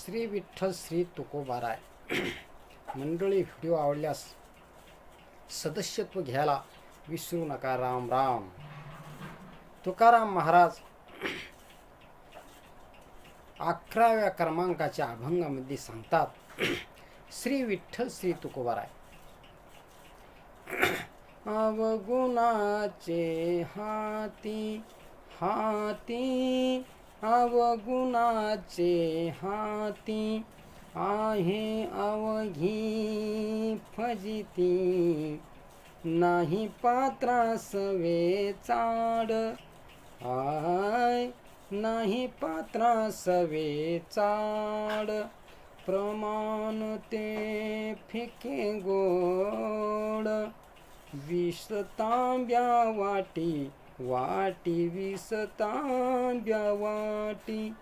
श्री विठ्ठल श्री तुकोबाराय. मंडळी व्हिडिओ आवडल्यास सदस्यत्व घ्यायला विसरू नका. राम राम. तुकाराम महाराज अकराव्या क्रमांकाच्या अभंगामध्ये सांगतात श्री विठ्ठल श्री तुकोबाराय. अवगुणाचे हाती हाती अवगुणाचे हाती आहे अवघी फजिती. नाही पात्रास वे चाड आय नाही पात्रास चाड. प्रमाण ते फिके गोड विष तांब्या वाटी वाटी विसतांब्या वाटी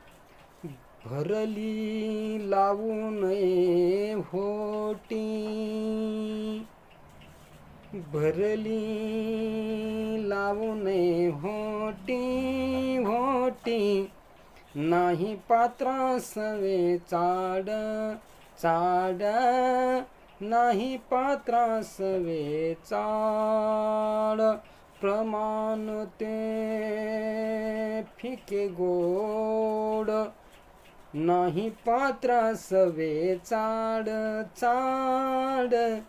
भरली लावू नये होटी. भरली लावू नये होटी होटी. नाही पात्रासवे चाड चाड. नाही पात्रासवे चाड. प्रमाण ते फिके गोड. नाही पात्रास चाड चाड.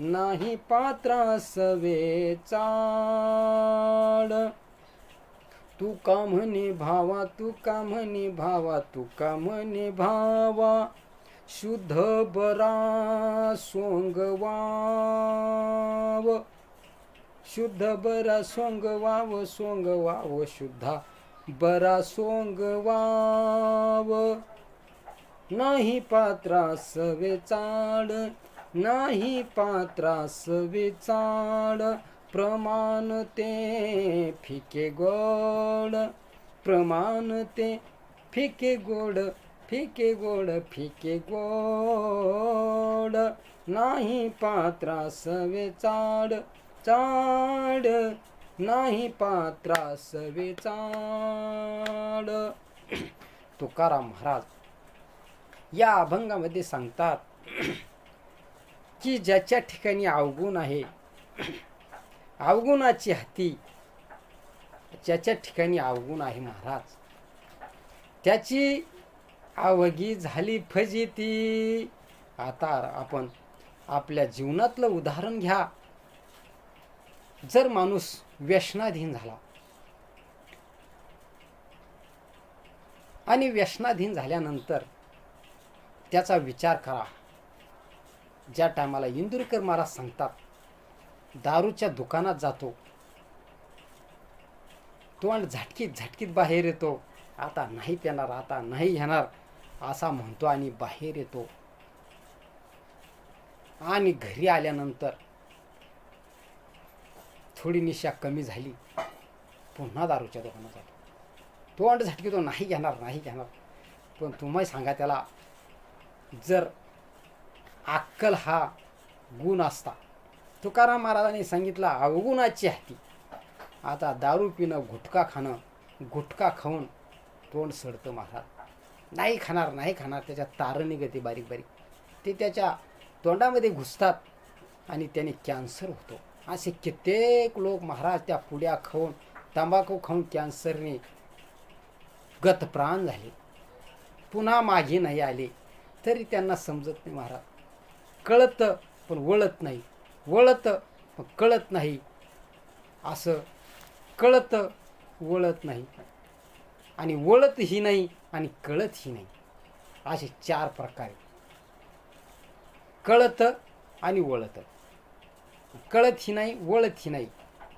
नाही पात्रास चाड. तू का म्हणे भावा तू का म्हणे भावा तू का म्हणे भावा. शुद्ध बरा सोंगवाव शुद्ध बरा सोंग वाव सोंग वाव शुद्धा बरा सोंग वाव. नाही पात्रास वेचाड नाही पात्रास वेचाड प्रमाण ते फिके गोड प्रमाण ते फिके गोड फिके गोड फिके गोड. नाही पात्रास वेचाड चाड नाही पात्रा सवे चाड. तुकाराम महाराज या अभंगामध्ये सांगतात की ज्याच्या ठिकाणी अवगुण आहे अवगुणाची हाती ज्याच्या ठिकाणी अवगुण आहे महाराज त्याची अवघी झाली फजिती. आता आपण आपल्या जीवनातलं उदाहरण घ्या. जर माणूस व्यसनाधीन झाला आणि व्यसनाधीन झाल्यानंतर त्याचा विचार करा. ज्या टायमाला इंदुरकर महाराज सांगतात दारूच्या दुकानात जातो. तोंड झटकीत झटकीत बाहेर येतो. आता नाही येणार आता नाही येणार असा म्हणतो आणि बाहेर येतो. आणि घरी आल्यानंतर थोडी निशा कमी झाली. पुन्हा दारूच्या दुकानात जातो तोंड झटकीतो नाही घेणार नाही घेणार. पण तुम्ही सांगा त्याला जर अक्कल हा गुण असता. तुकाराम महाराजांनी सांगितला अवगुणाची हाती आता दारू पिणं गुटखा खाणं गुटखा खाऊन तोंड सडतं महाराज नाही खाणार नाही खाणार. त्याच्या तारं निघते बारीक बारीक. ते त्याच्या तोंडामध्ये घुसतात आणि त्याने कॅन्सर होतो. असे कित्येक लोक महाराज त्या पुड्या खाऊन तंबाखू खाऊन कॅन्सरने गतप्राण झाले. पुन्हा मागे नाही आले. तरी त्यांना समजत नाही महाराज. कळतं पण वळत नाही. वळतं पण कळत नाही. असं कळतं वळत नाही. आणि वळतही नाही आणि कळतही नाही. असे चार प्रकारे कळतं आणि वळतं. कळतही नाही वळतही नाही.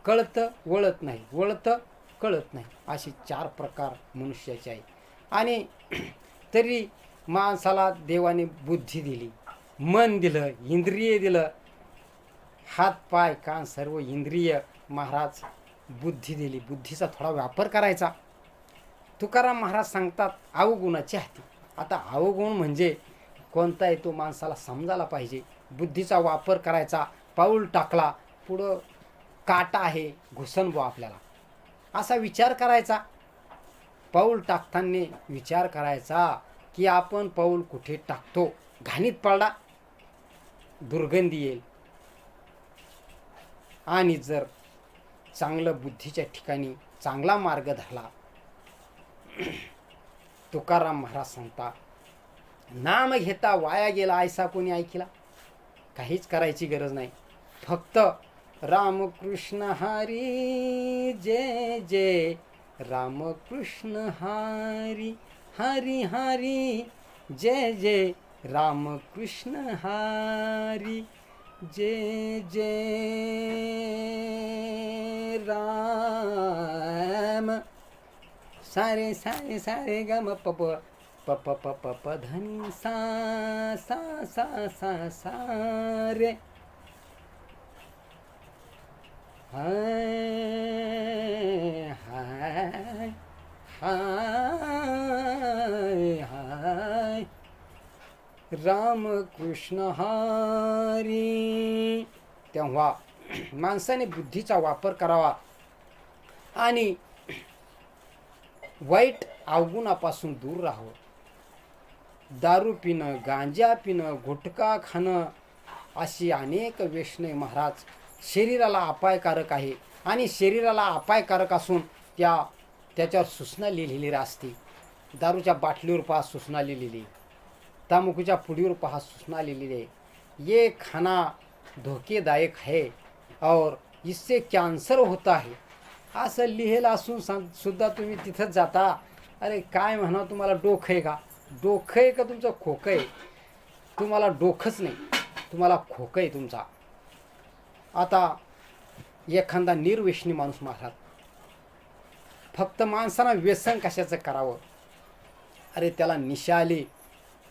कळतं वळत नाही. वळतं कळत नाही. असे चार प्रकार मनुष्याचे आहे आणि तरी माणसाला देवाने बुद्धी दिली मन दिलं इंद्रिय दिलं. हात पाय कान सर्व इंद्रिय महाराज बुद्धी दिली. बुद्धीचा थोडा वापर करायचा. तुकाराम महाराज सांगतात अवगुणाची हाती. आता अवगुण म्हणजे कोणता आहे तो माणसाला समजायला पाहिजे. बुद्धीचा वापर करायचा. पाऊल टाकला पुढं काटा आहे घुसन आपल्याला. असा विचार करायचा. पाऊल टाकताना विचार करायचा की आपण पाऊल कुठे टाकतो? घाणीत पडला दुर्गंधी येईल. आणि जर चांगलं बुद्धीच्या ठिकाणी चांगला मार्ग धरला तुकाराम महाराज सांगता नाम घेता वाया गेला ऐसा कोणी ऐकला? काहीच करायची गरज नाही. फक्त रामकृष्ण हरी जय जय. रामकृष्ण हरी हरी हरी. जय जय. रामकृष्ण हरी जय जय. राम. सारे सारे सारे ग म प प प प प प प धनी सा सा सा सा सा रे. हाय हाय हाय हाय रामकृष्ण हरी तेव्हा माणसाने बुद्धीचा वापर करावा आणि वाईट अवगुणापासून दूर राहावं. दारू पिणं गांजा पिणं गुटखा खाणं अशी अनेक व्यसने महाराज शरीराला अपायकारक आहे. आणि शरीराला अपायकारक असून त्या त्याच्यावर सूचना लिहिलेली असते. दारूच्या बाटलीवर पहा सूचना लिहिलेली. तामुकूच्या पुडीवर पहा सूचना लिहिलेली. आहे ये खाना धोकेदायक है और इससे कॅन्सर होत आहे. असं लिहिलं असून सांग सुद्धा तुम्ही तिथंच जाता. अरे काय म्हणा तुम्हाला डोकं आहे का? डोकं आहे का तुमचं खोकं आहे? तुम्हाला डोकंच नाही. तुम्हाला खोकं आहे तुमचा. आता एखादा निर्व्यसनी माणूस महाराज फक्त माणसानं व्यसन कशाचं करावं? अरे त्याला निशा आली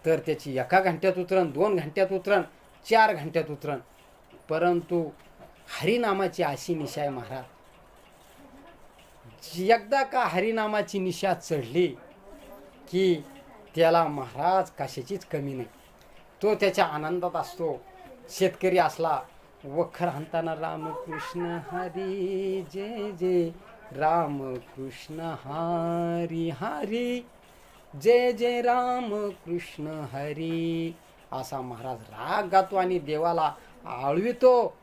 तर त्याची एका घंट्यात उतरण दोन घंट्यात उतरण चार घंट्यात उतरण परंतु हरिनामाची अशी निशा आहे महाराज. एकदा का हरिनामाची निशा चढली की त्याला महाराज कशाचीच कमी नाही. तो त्याच्या आनंदात असतो शेतकरी असला वखर हाणताना रामकृष्ण हरी जय जय। रामकृष्ण हरी हरी। जय जय रामकृष्ण हरी। असा महाराज राग गातो आणि देवाला आळवितो.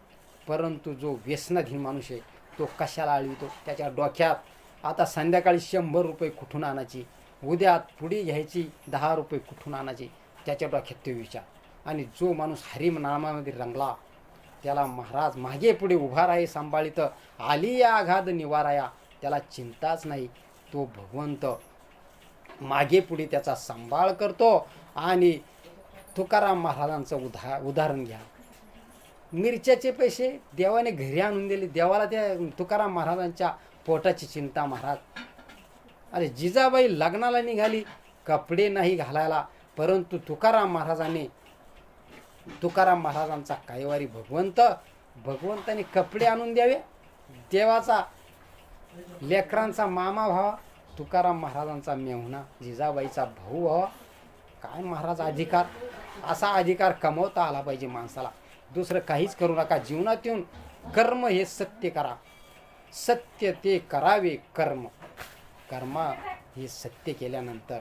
परंतु जो व्यसनाधीन माणूस आहे तो कशाला आळवितो? त्याच्या डोक्यात आता संध्याकाळी शंभर रुपये कुठून आणायची? उद्या पुढे घ्यायची दहा रुपये कुठून आणायची? त्याच्या डोक्यात तो विचार. आणि जो माणूस हरिम नामामध्ये रंगला त्याला महाराज मागे पुढे उभा राही सांभाळीत. आली या आघात निवाराया. त्याला चिंताच नाही. तो भगवंत मागे पुढे त्याचा सांभाळ करतो आणि तुकाराम महाराजांचं उदा उदाहरण घ्या. मिरच्याचे पैसे देवाने घरी आणून दिले. देवाला त्या तुकाराम महाराजांच्या पोटाची चिंता महाराज. अरे जिजाबाई लग्नाला निघाली. कपडे नाही घालायला. परंतु तुकाराम महाराजांनी तुकाराम महाराजांचा कायवारी भगवंत भगवंताने कपडे आणून द्यावे. देवाचा लेकरांचा मामा व्हावा तुकाराम महाराजांचा मेहुणा जिजाबाईचा भाऊ व्हावा. काय महाराज अधिकार? असा अधिकार कमवता आला पाहिजे माणसाला. दुसरं काहीच करू नका. जीवनात येऊन कर्म हे सत्य करा. सत्य ते करावे कर्म. कर्मा हे सत्य केल्यानंतर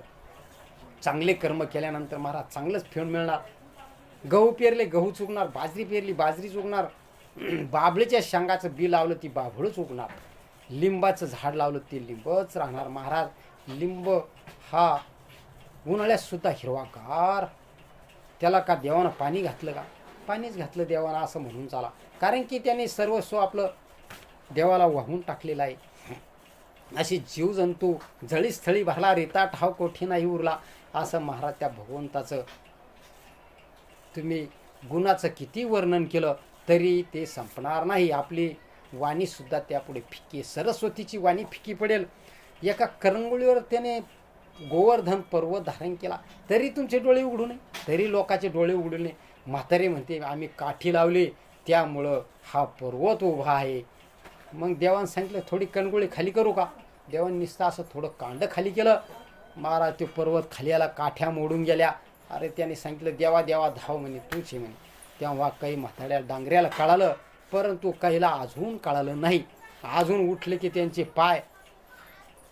चांगले कर्म केल्यानंतर महाराज चांगलंच फेड मिळणार. गहू पेरले गहू चुकणार बाजरी पेरली बाजरी चुकणार बाबळीच्या शेंगाचं बी लावलं ती बाभळच उगणार लिंबाचं झाड लावलं ते लिंबच राहणार महाराज. लिंब हा उन्हाळ्यातसुद्धा हिरवागार. त्याला का देवानं पाणी घातलं का? पाणीच घातलं देवानं असं म्हणून चाला. कारण की त्याने सर्वस्व आपलं देवाला वाहून टाकलेलं आहे. अशी जीवजंतू जळीस्थळी भरला रेता ठाव कोठी नाही उरला असं महाराज त्या भगवंताचं तुम्ही गुणाचं किती वर्णन केलं तरी ते संपणार नाही. आपली वाणीसुद्धा त्यापुढे फिकी सरस्वतीची वाणी फिकी पडेल. एका करंगुळीवर त्याने गोवर्धन पर्वत धारण केला. तरी तुमचे डोळे उघडू नये तरी लोकांचे डोळे उघडू नये. म्हातारे म्हणते आम्ही काठी लावली त्यामुळं हा पर्वत उभा आहे. मग देवानं सांगितलं थोडी कणगोळी खाली करू का? देवानं नुसतं असं थोडं कांड खाली केलं. महाराज ते पर्वत खाली आला काठ्या मोडून गेल्या. अरे त्याने सांगितलं देवा देवा धाव म्हणे तूच आहे म्हणे. तेव्हा काही म्हाताड्या डांगऱ्याला कळालं परंतु काहीला अजून कळालं नाही. अजून उठले की त्यांचे पाय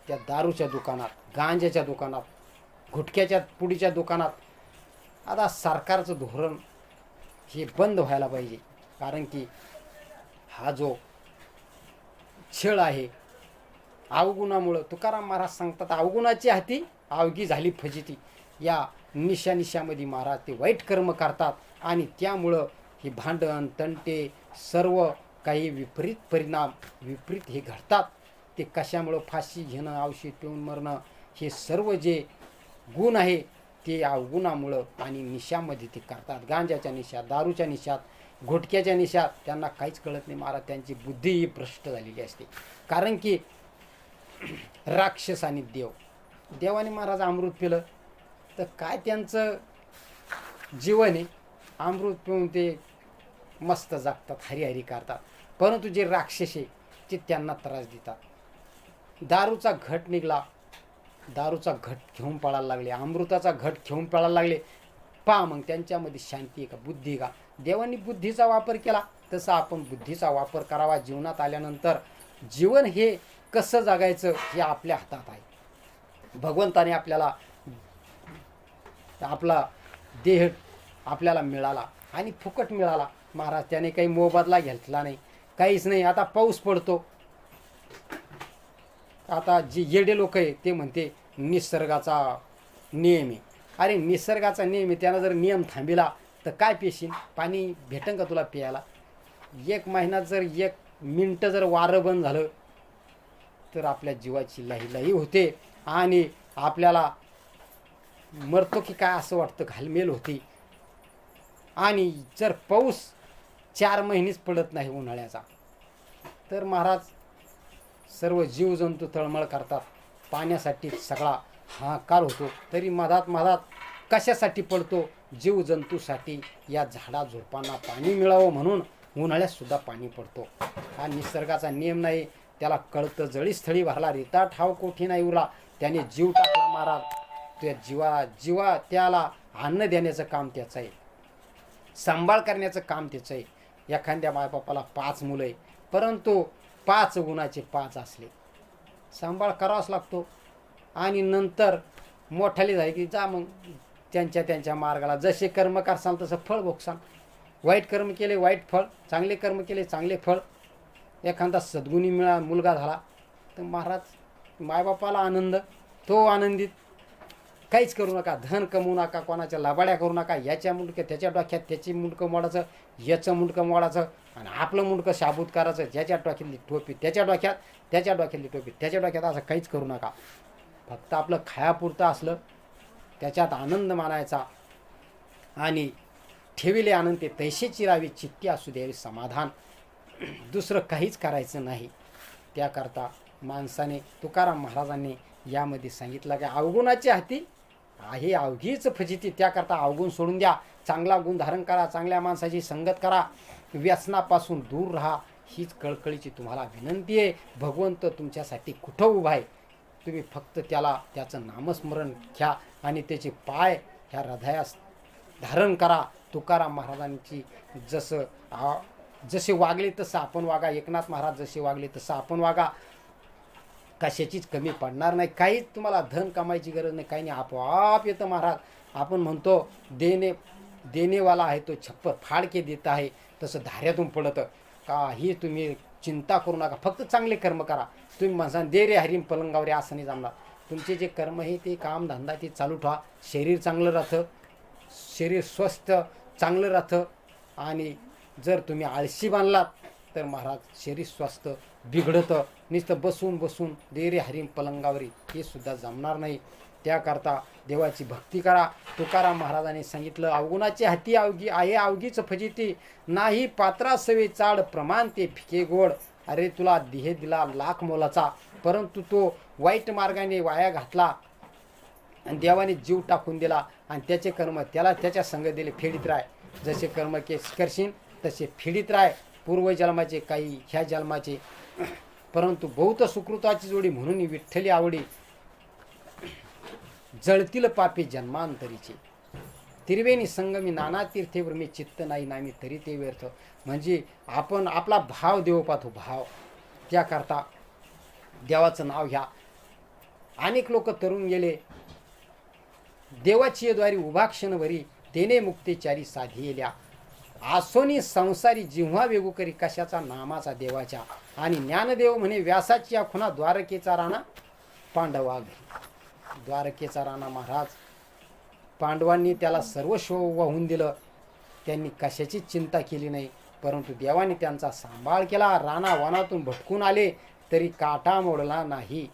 त्या दारूच्या दुकानात गांज्याच्या दुकानात घुटक्याच्या पुडीच्या दुकानात. आता सरकारचं धोरण हे बंद व्हायला पाहिजे कारण की हा जो छळ आहे अवगुणामुळं तुकाराम महाराज सांगतात अवगुणाची हाती अवघी झाली फजिती. या निशानिशामध्ये महाराज ते वाईट कर्म करतात आणि त्यामुळं हे भांडण तंटे सर्व काही विपरीत परिणाम विपरीत हे घडतात. ते कशामुळं फाशी घेणं औषध पिऊन मरणं हे सर्व जे गुण आहे ते या गुणामुळं आणि निशामध्ये ते करतात. गांजाच्या निशात दारूच्या निशात घोटक्याच्या निशात त्यांना काहीच कळत नाही. महाराज त्यांची बुद्धी ही भ्रष्ट झालेली असते. कारण की राक्षस आणि देव. देवाने महाराज अमृत पिलं. तर काय त्यांचं जीवन आहे? अमृत पिऊन ते मस्त जागतात हरिहरी करतात. परंतु जे राक्षस आहे ते त्यांना त्रास देतात. दारूचा घट निघला दारूचा घट घेऊन पळायला लागले अमृताचा घट घेऊन पळायला लागले. पहा मग त्यांच्यामध्ये शांती आहे का बुद्धी आहे का? देवांनी बुद्धीचा वापर केला तसा आपण बुद्धीचा वापर करावा. जीवनात आल्यानंतर जीवन हे कसं जगायचं हे आपल्या हातात आहे. भगवंताने आपल्याला आपला देह आपल्याला मिळाला आणि फुकट मिळाला. महाराज त्याने काही मोबदला घेतला नाही. काहीच नाही. आता पाऊस पडतो. आता जे येडे लोक आहे ते म्हणते निसर्गाचा नियम आहे. अरे निसर्गाचा नियम आहे. त्यानं जर नियम थांबिला तर काय पेशील? पाणी भेटन का तुला प्यायला? एक महिन्यात जर एक मिनटं जर वारं बंद झालं तर आपल्या जीवाची लही लही होते. आणि आपल्याला मरतो की काय असं वाटतं? घालमेल होती. आणि जर पाऊस चार महिनेच पडत नाही उन्हाळ्याचा तर महाराज सर्व जीवजंतू तळमळ करतात. पाण्यासाठी सगळा हाकार होतो. तरी मधात मधात कशासाठी पडतो? जीवजंतूसाठी या झाडा झुडपांना पाणी मिळावं म्हणून उन्हाळ्यातसुद्धा पाणी पडतो. हा निसर्गाचा नियम नाही. त्याला कळतं जळीस्थळी भरला रिता ठाव कोठी नाही उरला. त्याने जीव टाकला महाराज. त्या जीवा जीवा त्याला अन्न देण्याचं काम त्याचं आहे. सांभाळ करण्याचं काम त्याचं आहे. एखाद्या मायबापाला पाच मुलं आहे. परंतु पाच गुणाचे पाच असले. सांभाळ करावाच लागतो. आणि नंतर मोठाले झाले की जा मग त्यांच्या त्यांच्या मार्गाला. जसे कर्म करसाल तसं फळ भोगसाल. वाईट कर्म केले वाईट फळ. चांगले कर्म केले चांगले फळ. एखादा सद्गुणी मिळा मुलगा झाला तर महाराज मायबापाला आनंद तो आनंदित. काहीच करू नका. धन कमवू नका कोणाच्या लबाड्या करू नका. याच्या मुंडकं त्याच्या डोक्यात त्याची मुंडकं मोडायचं याचं मुंडकं मोडायचं आणि आपलं मुंडकं शाबूत करायचं. ज्याच्या डोक्यातली टोपी त्याच्या डोक्यात त्याच्या डोक्यातली टोपी त्याच्या डोक्यात असं काहीच करू नका. फक्त आपलं खायापुरतं असलं त्याच्यात आनंद मानायचा आणि ठेविले आनंद ते तैसे चिरावी चित्ती असू द्यावी समाधान. दुसरं काहीच करायचं नाही. त्याकरता माणसाने तुकाराम महाराजांनी यामध्ये सांगितलं की अवगुणाची हाती आहे अवघीच फजिती त्याकरता अवगुण सोडून द्या. चांगला गुण धारण करा. चांगल्या माणसाची संगत करा. व्यसनापासून दूर राहा. हीच कळकळीची तुम्हाला विनंती आहे. भगवंत तुमच्यासाठी कुठं उभा आहे? तुम्ही फक्त त्याला त्याचं नामस्मरण घ्या आणि त्याचे पाय ह्या हृदयास धारण करा. तुकाराम महाराजांची जसं जसे वागले तसं आपण वागा. एकनाथ महाराज जसे वागले तसं आपण वागा. कशाचीच कमी पडणार नाही. काहीच तुम्हाला धन कमायची गरज नाही. काही नाही. आपोआप येतं महाराज. आपण म्हणतो देणे देणेवाला आहे तो छप्पर फाडके देत आहे. तसं धाऱ्यातून पडतं. काही तुम्ही चिंता करू नका. फक्त चांगले कर्म करा. तुम्ही म्हणसा दे रे हरिम पलंगावर असं नाही जमणार तुमचे जे कर्म आहे ते काम धंदा ते चालू ठेवा. शरीर चांगलं राहतं. शरीर स्वस्थ चांगलं राहतं. आणि जर तुम्ही आळशी बांधलात तर महाराज शरीर स्वास्थ्य बिघडतं. नुसतं बसून बसून देरे हरिम पलंगावरी हे सुद्धा जमणार नाही. त्याकरता देवाची भक्ती करा. तुकाराम महाराजांनी सांगितलं अवगुणाची हाती अवगी आहे अवगीच फजिती. नाही पात्रा सवे चाड प्रमाण ते फिके गोड. अरे तुला देह दिला लाख मोलाचा परंतु तो वाईट मार्गाने वाया घातला. आणि देवाने जीव टाकून दिला. आणि त्याचे कर्म त्याला त्याच्या संग दिले फेडीत राय. जसे कर्म के करशील तसे फेडीत राय. पूर्वजन्माचे काही ह्या जन्माचे. परंतु बहुत सुकृताची जोडी म्हणून विठ्ठली आवडी जळतील पापे जन्मांतरीचे. तिरवेणी संगमी नाना तीर्थेवर मी चित्त नाही नामी तरी ते व्यर्थ. म्हणजे आपण आपला भाव देव पाहतो भाव. त्याकरता देवाचं नाव घ्या. अनेक लोक तरुण गेले. देवाची द्वारी उभा क्षणभरी तेने मुक्तेचारी साधियल्या आसोनी संसारी जिव्हा वेगू करी कशाचा नामाचा देवाच्या. आणि ज्ञानदेव म्हणे व्यासाची या खुना द्वारकेचा राणा पांडवा द्वारकेचा राणा महाराज पांडवांनी त्याला सर्वस्व वाहून दिलं. त्यांनी कशाचीच चिंता केली नाही परंतु देवाने त्यांचा सांभाळ केला. राणा वनातून भटकून आले तरी काटा मोडला नाही.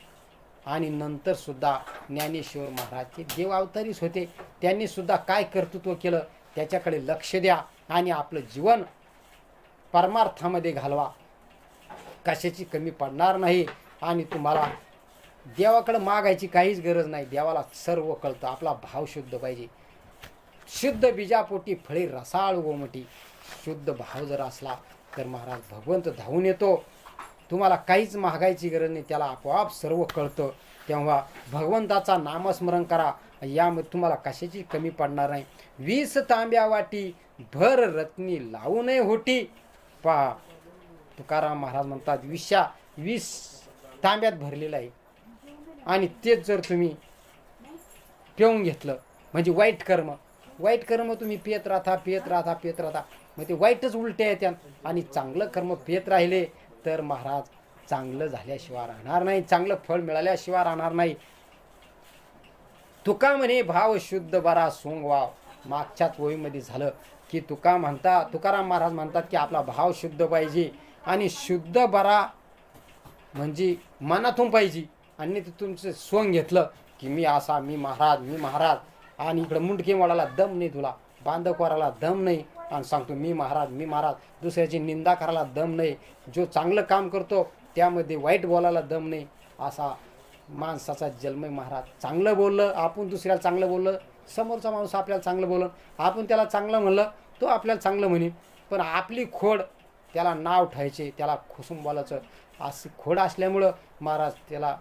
आणि नंतर सुद्धा ज्ञानेश्वर महाराज हे देव अवतारीच होते. त्यांनी सुद्धा काय कर्तृत्व केलं? त्याच्याकडे लक्ष द्या. आणि आपलं जीवन परमार्थामध्ये घालवा. कशाची कमी पडणार नाही आणि तुम्हाला देवाकडं मागायची काहीच गरज नाही. देवाला सर्व कळतं. आपला भाव शुद्ध पाहिजे. शुद्ध बीजापोटी फळे रसाळ गोमटी. शुद्ध भाव जर असला तर महाराज भगवंत धावून येतो. तुम्हाला काहीच मागायची गरज नाही. त्याला आपोआप सर्व कळतं. तेव्हा भगवंताचा नामस्मरण करा. यामध्ये तुम्हाला कशाची कमी पडणार नाही. वीस तांब्या वाटी भर रत्नी लावू नये होटी. पहा तुकाराम महाराज म्हणतात विषा वीस तांब्यात भरलेलं आहे. आणि तेच जर तुम्ही पिऊन घेतलं म्हणजे वाईट कर्म वाईट कर्म तुम्ही पियत राहता पियत राहता पियत राहता मग ते वाईटच उलटे येत्यात आणि चांगलं कर्म पियत राहिले तर महाराज चांगलं झाल्याशिवाय राहणार नाही चांगलं फळ मिळाल्याशिवाय राहणार नाही. तुका म्हणे भाव शुद्ध बरा सोंग वाव मागच्याच ओळीमध्ये झालं की तुका म्हणता तुकाराम महाराज म्हणतात की आपला भाव शुद्ध पाहिजे आणि शुद्ध बरा म्हणजे मनातून पाहिजे. आणि ते तुमचं सोंग घेतलं की मी असा मी महाराज मी महाराज. आणि इकडं मुंडके वाडाला दम नाही तुला बांधकवाराला दम नाही. आणि सांगतो मी महाराज मी महाराज. दुसऱ्याची निंदा करायला दम नाही. जो चांगलं काम करतो त्यामध्ये वाईट बोलायला दम नाही. असा माणसाचा जन्म महाराज. चांगलं बोललं आपण दुसऱ्याला चांगलं बोललं समोरचा माणूस आपल्याला चांगलं बोललं आपण त्याला चांगलं म्हणलं तो आपल्याला चांगलं म्हणेन पण आपली खोड त्याला नाव ठेवायचे त्याला खुसून बोलायचं. अशी खोड असल्यामुळं महाराज त्याला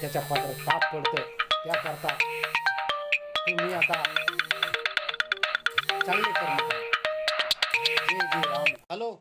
त्याच्या पात्र ताप पडतं त्याकरता तुम्ही आता चांगले करा. हॅलो?